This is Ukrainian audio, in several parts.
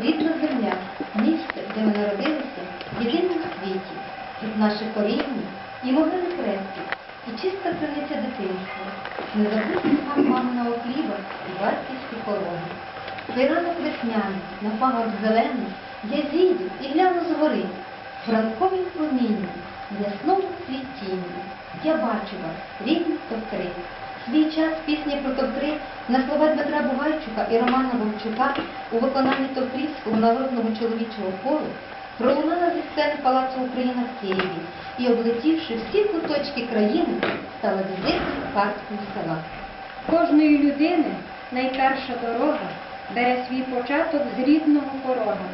рідна земля, місце, де ми народилися, єдине у світі, тут наше коріння і могили предків, і чиста криниця дитинства, не забути смак маминого хліба і батьківські корони. Цей ранок весняний, на пагорб зелений, я зійду і гляну згори, в ранковім промінні, в ясному світінні. Я бачу вас, рідні товтри. Свій час пісня про товтри на слова Дмитра Бугайчука і Романа Вовчука у виконанні Товтрівського народного чоловічого хору пролунала зі сцени Палацу Україна в Києві і, облетівши всі куточки країни, стала візитною карткою села. Кожної людини найперша дорога бере свій початок з рідного порога.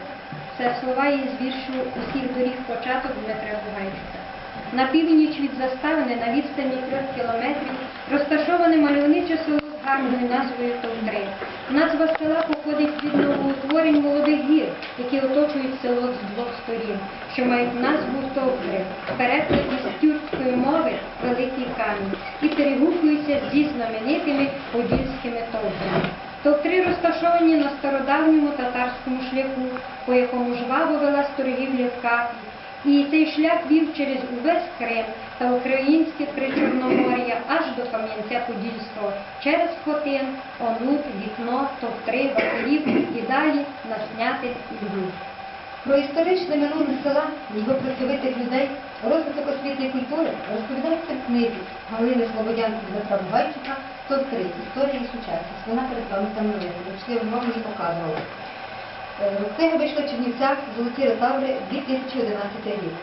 Це слова із віршу усіх доріг початок Дмитра Бугайчука. На північ від заставини на відстані трьох кілометрів розташоване мальовниче село з гарною назвою Товтри. Назва села походить від новоутворень молодих гір, які оточують село з двох сторін, що мають назву Товтри, переклад із тюркської мови Великий камінь, і перегукуються зі знаменитими подільськими товтрами. Товтри розташовані на стародавньому татарському шляху, по якому жваво велась торгівля в і цей шлях вів через увесь Крим та українське Причорномор'я аж до Кам'янця-Подільського, через Хотин, Онут, Вікно, Товтри, Василів і далі на Снятин і Львів. Про історичне минуле села, його працьовитих людей, розвиток освіти і культури розповідається в книзі Галини Слободянки Дмитра Бугайчука «Топ-3. Історія і сучасність». Вона перед вами там наведена, чотири вам її показувала. Е, Книга вийшла в Чернівцях, Золоті ретаври, 2011 рік.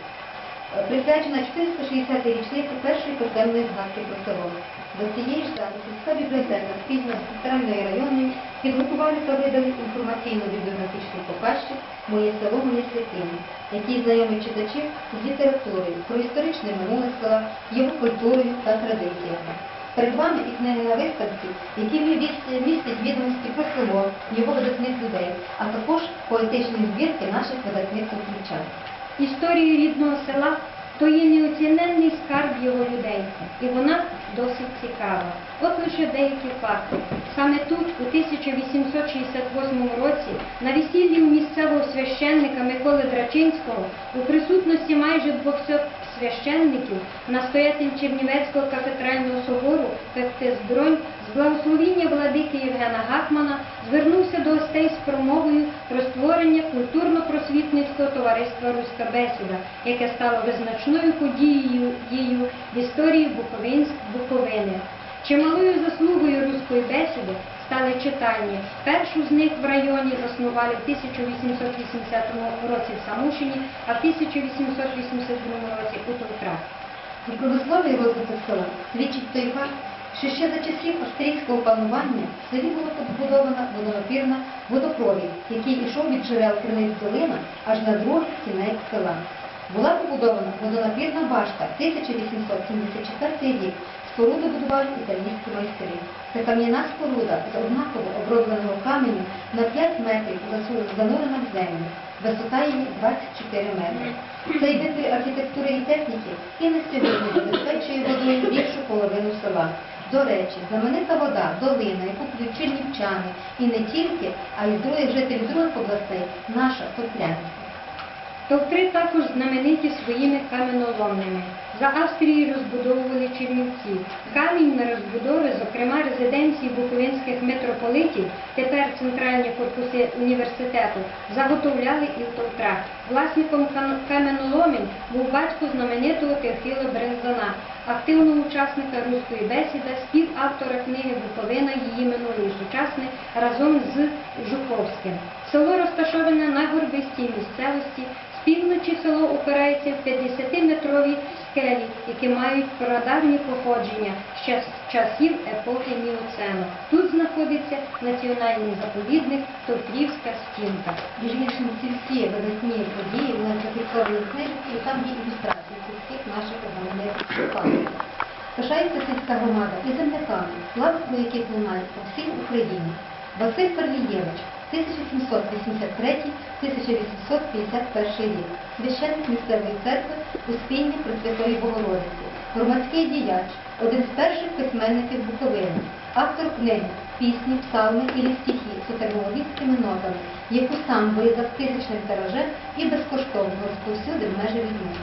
Е, Присвячена 460-й річниці першої писемної згадки про село. До цієї ж дати сільська бібліотека спільно з центральною районною підготували та видали інформаційно-бібліографічний показчик Моє село, моє святиня, який знайомить читачів з літературою про історичне минуле села, його культурою та традиціями. Перед вами і книги на виставці, які містять відомості про село, його видатних людей, а також поетичні збірки наших видатних ключа. Історію рідного села то є неоціненний скарб його людей, і вона досить цікава. От лише деякі факти. Саме тут, у 1868 році, на весіллі у місцевого священника Миколи Драчинського, у присутності майже 200 священників, настоятель Чернівецького кафедрального собору Бронь з благословіння владики Євгена Гатмана звернувся до гостей з промовою про створення культурно-просвітницького товариства Руська бесіда, яке стало визначною подією в історії Буковини. Чималою заслугою руської бесіди стали читальні. Першу з них в районі заснували в 1880 році в Самушині, а в 1882 році у Товтрах. У промисловий розвиток села свідчить той факт, що ще за часів австрійського панування в селі була побудована водонапірна водопровід, який йшов від джерел криниць долина аж на другий кінець села. Була побудована водонапірна башта 1874 рік. Споруду будували італійські майстри. Це кам'яна споруда з однаково обробленого каменю на 5 метрів занурена в землю. Висота її 24 метри. Цей вид архітектури і техніки і на сьогодні забезпечує водою більшу половину села. До речі, знаменита вода, долина, яку п'ють чернівчани, і не тільки, а й з других жителів других областей, наша Топлянська. Товтри також знамениті своїми каменоломнями. За Австрії розбудовували Чернівці. Камінь на розбудови, зокрема резиденції буковинських митрополитів, тепер центральні корпуси університету, заготовляли і в Товтрах. Власником кам- каменоломень був батько знаменитого Теофіла Брензана, активного учасника руської бесіди, співавтора книги Буковина, її минулий сучасне разом з Жуковським. Село розташоване на горбистій місцевості. З півночі село опирається в 50-метрові скелі, які мають прадавні походження ще з часів епохи Міоцену. Тут знаходиться національний заповідник Товтрівська стінка. Між іншим, ці всі видатні події нас зафіксовані книжці, і там є ілюстрації цих всіх наших знаменитих випадків. Пишається сільська громада і земляками, слава про яких лунає по всій Україні. Василь Перлієвич, 1753-1851 рік, священник місцевої церкви Успіння Пресвятої Богородиці, громадський діяч, один з перших письменників Буковини, автор книги, пісні, псалми і стихи сутермологічними нотами, яку сам видав тисячним тиражем і безкоштовно розповсюдив межі війни.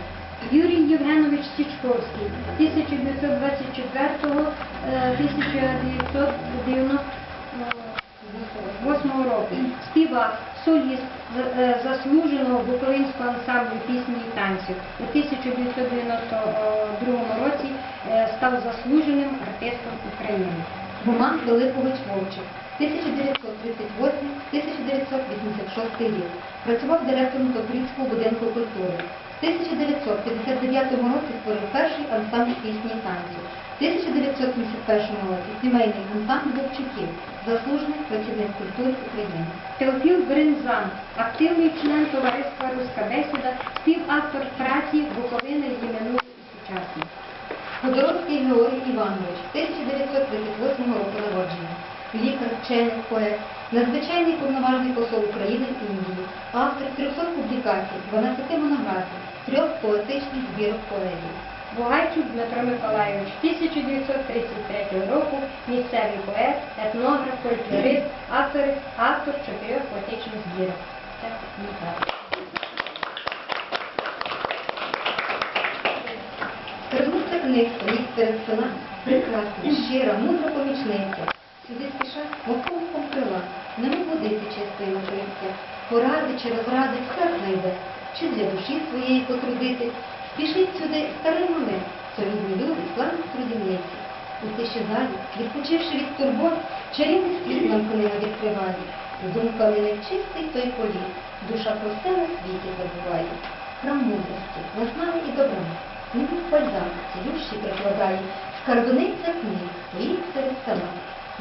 Юрій Євгенович Січковський 1924-1998 року. Співак, соліст е, заслуженого Буковинського ансамблю пісні і танців. У 1992 році е, став заслуженим артистом України. Роман Филиппович Вовчик, 1938-1986 рік. Працював директором Топрівського будинку культури. В 1959 році створив перший ансамбль пісні і танців. В 1971 році сімейний ансамбль Вовчуків, заслужений працівник культури України. Теофіл Бринзан, активний член товариства Руська бесіда, співавтор праці Буковини і минуле і сучасне. Ходоровський Георгій Іванович, 1938 року народження. Лікар, вчений, поет, надзвичайний повноважний посол України в Індії, автор 300 публікацій, 12 монографій, трьох поетичних збірок поезії. Бугайчук Дмитро Миколайович, 1933 року, місцевий поет, етнограф, фольклорист, автор, автор чотирьох поетичних збірок. Це тато. Скарбниця книг стоїть села, прекрасна, щира, мудра помічниця. Сюди спішать оковком крила, не водити чистої напивця, поради чи розради все знайде, чи для душі своєї потрудитись. Спішіть сюди старий малим, солідні люди, славні трудівниці. У тиші залі, відпочивши від турбот, чарівний світ нам книга відкриває. Думками нечистий той політ, душа про все на світі забуває. Храм мудрості, наснаги і добра, Книгу бальзам, цілющий прикладає, скарбниця книг, стоїть серед села.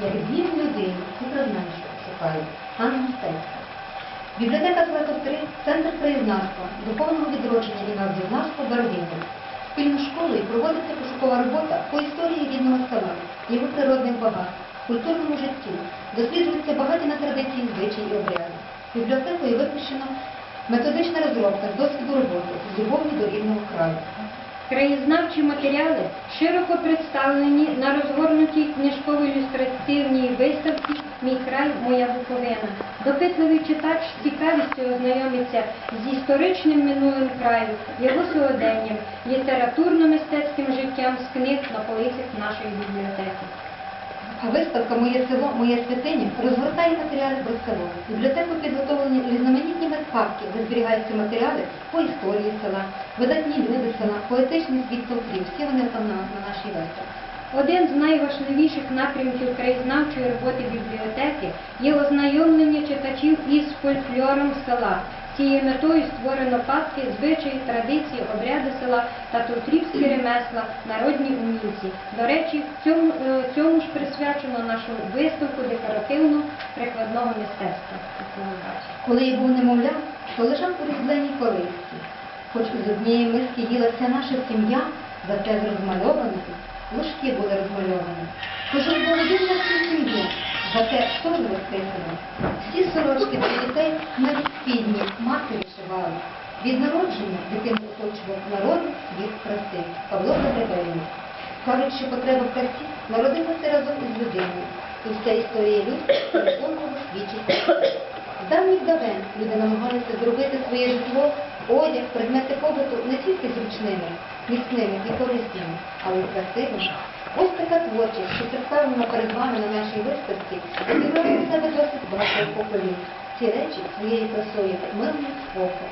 Як дім людини, і знаєш, шукає. Анна Мистецька. Бібліотека Злато 3 – центр краєзнавства, духовного відродження і національного барвінку. Спільно школою проводиться пошукова робота по історії рідного села, його природних багатств, культурному життю, досліджуються багаті на традиції, звичаї і обряди. Бібліотекою випущено методична розробка з досвіду роботи з любов'ю до рідного краю. Краєзнавчі матеріали широко представлені на розгорнутій книжково-ілюстративній виставці Мій край, моя Буковина. Допитливий читач з цікавістю ознайомиться з історичним минулим краю, його сьогоденням, літературно-мистецьким життям з книг на полицях нашої бібліотеки. А виставка Моє село, моя святиня розгортає матеріали про село. Бібліотеку підготовлені різноманітні медпапки, де зберігаються матеріали по історії села, видатні люди села, поетичний світ Толкрів. Всі вони там на, на нашій виставці. Один з найважливіших напрямків краєзнавчої роботи бібліотеки є ознайомлення читачів із фольклором села. Цією метою створено папки, звичаї, традиції, обряди села та тутрівські ремесла, народні умільці. До речі, цьому, е, цьому ж присвячено нашу виставку декоративно-прикладного мистецтва. Коли я був немовля, то лежав у різбленій колисці. Хоч з однієї миски їлася наша сім'я, зате з розмальованої ложки були розмальовані. Хоч розголодив на всю сім'ю, зате стол розписаний. Всі сорочки для дітей навіть спідні мати вишивали. Від народження дитину оточував народний світ краси. Павло Загребельник. Кажуть, що потреба в красі народилася разом із людиною. І вся історія людства свідчить. З давніх давен люди намагалися зробити своє житло, одяг, предмети побуту не тільки зручними, міцними і корисними, але й красивими. Ось така творчість, що представлена перед вами на нашій виставці, зібрала в себе досить багато поколінь. Ці речі своєю красою милують око.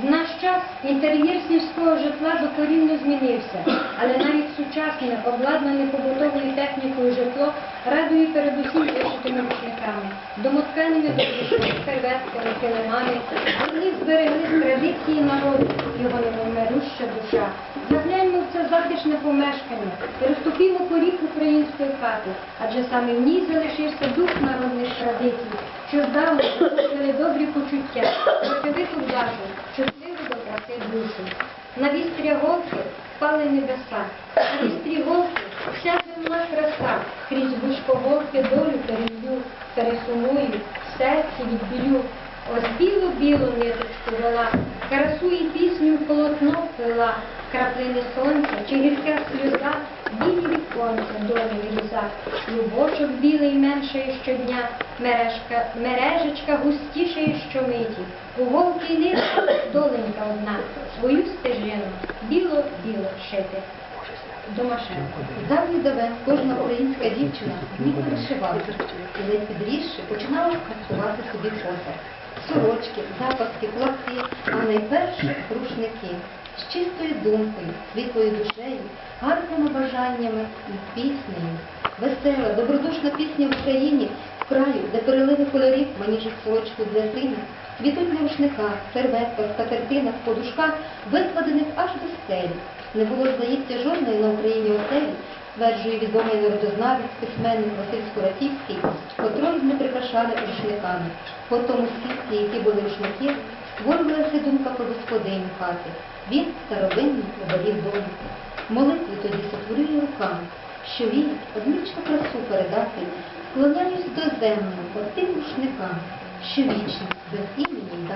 В наш час інтер'єр сільського житла докорінно змінився, але навіть сучасне, обладнане побутовою технікою житло радує передусім вишитими рушниками, домотканими доріжками, серветками, килимами. Вони зберегли традиції народу, помешкання, переступімо поріг української хати, адже саме в ній залишився дух народних традицій, що здавна запустили добрі почуття, працьовиту вдачу, чутливу до краси душу. На вістря голки впали небеса, на вістрі голки вся земна краса, крізь вушко голки долю перелью, пересумую, серці відбілю. Ось білу-білу ниточку вела, красу і пісню полотно пила, краплини сонця чи гірська сльоза, білі віконця долі вріза, Любочок білий меншає щодня, мережка, мережечка густішає щомиті, у голки нитці доленька одна, свою стежину біло-біло шити. Домашенко. З давніх давен кожна українська дівчина вміла вишивати, і ледь підрісши починала харчувати собі посад. Сорочки, запаски, платки, а найперше рушники. З чистою думкою, світлою душею, гарними бажаннями і піснею. Весела, добродушна пісня в Україні, в краю, де переливи кольорів маніжуть сорочку для сина, цвітуть на рушниках, серветках, скатертинах, подушках, викладених аж до стелі. Не було, здається, жодної на Україні оселі, стверджує відомий народознавець, письменник Василь Скуратівський, котрої не прикрашали рушниками. По тому світлі, які були рушники, створювалася думка про господиню хати. Він старовинний оберіг дому. Молитви тоді сотворює руками, що вірять однічну красу передати, склоняюсь до землю по тим рушникам, що вічні, без імені